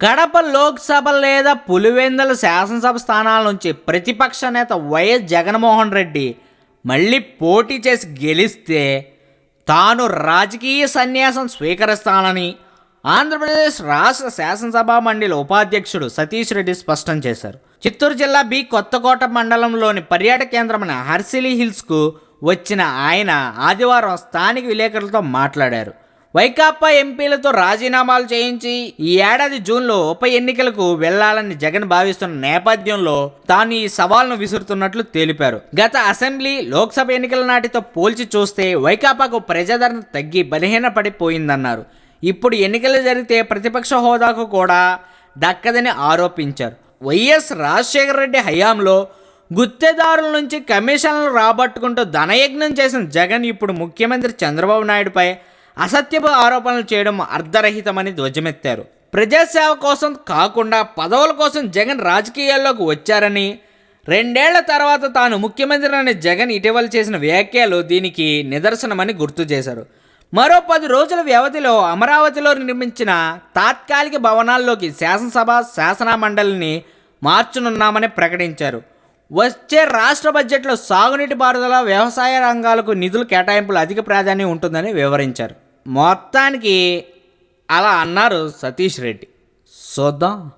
కడప లోక్సభ లేదా పులివెందుల శాసనసభ స్థానాల నుంచి ప్రతిపక్ష నేత వైఎస్ జగన్మోహన్ రెడ్డి మళ్ళీ పోటీ చేసి గెలిస్తే తాను రాజకీయ సన్యాసం స్వీకరిస్తానని ఆంధ్రప్రదేశ్ రాష్ట్ర శాసనసభ మండలి ఉపాధ్యక్షుడు సతీష్ రెడ్డి స్పష్టం చేశారు. చిత్తూరు జిల్లా బి కొత్తకోట మండలంలోని పర్యాటక కేంద్రమైన హర్సిలీ హిల్స్కు వచ్చిన ఆయన ఆదివారం స్థానిక విలేకరులతో మాట్లాడారు. వైకాపా ఎంపీలతో రాజీనామాలు చేయించి ఈ ఏడాది జూన్లో ఉప ఎన్నికలకు వెళ్ళాలని జగన్ భావిస్తున్న నేపథ్యంలో తాను ఈ సవాల్ను విసురుతున్నట్లు తెలిపారు. గత అసెంబ్లీ లోక్సభ ఎన్నికల నాటితో పోల్చి చూస్తే వైకాపాకు ప్రజాదరణ తగ్గి బలహీనపడిపోయిందన్నారు. ఇప్పుడు ఎన్నికలు జరిగితే ప్రతిపక్ష హోదాకు కూడా దక్కదని ఆరోపించారు. వైఎస్ రాజశేఖర రెడ్డి హయాంలో గుత్తేదారుల నుంచి కమిషన్లు రాబట్టుకుంటూ ధనయజ్ఞం చేసిన జగన్ ఇప్పుడు ముఖ్యమంత్రి చంద్రబాబు నాయుడుపై అసత్యపు ఆరోపణలు చేయడం అర్ధరహితమని ధ్వజమెత్తారు. ప్రజాసేవ కోసం కాకుండా పదవుల కోసం జగన్ రాజకీయాల్లోకి వచ్చారని రెండేళ్ళ తర్వాత తాను ముఖ్యమంత్రి జగన్ ఇటీవల చేసిన వ్యాఖ్యలు దీనికి నిదర్శనమని గుర్తు చేశారు. మరో పది రోజుల వ్యవధిలో అమరావతిలో నిర్మించిన తాత్కాలిక భవనాల్లోకి శాసనసభ శాసన మండలిని మార్చనున్నామని ప్రకటించారు. వచ్చే రాష్ట్ర బడ్జెట్లో సాగునీటి పారుదల వ్యవసాయ రంగాలకు నిధులు కేటాయింపులు అధిక ప్రాధాన్యం ఉంటుందని వివరించారు. మొత్తానికి అలా అన్నారు సతీష్ రెడ్డి. చూద్దాం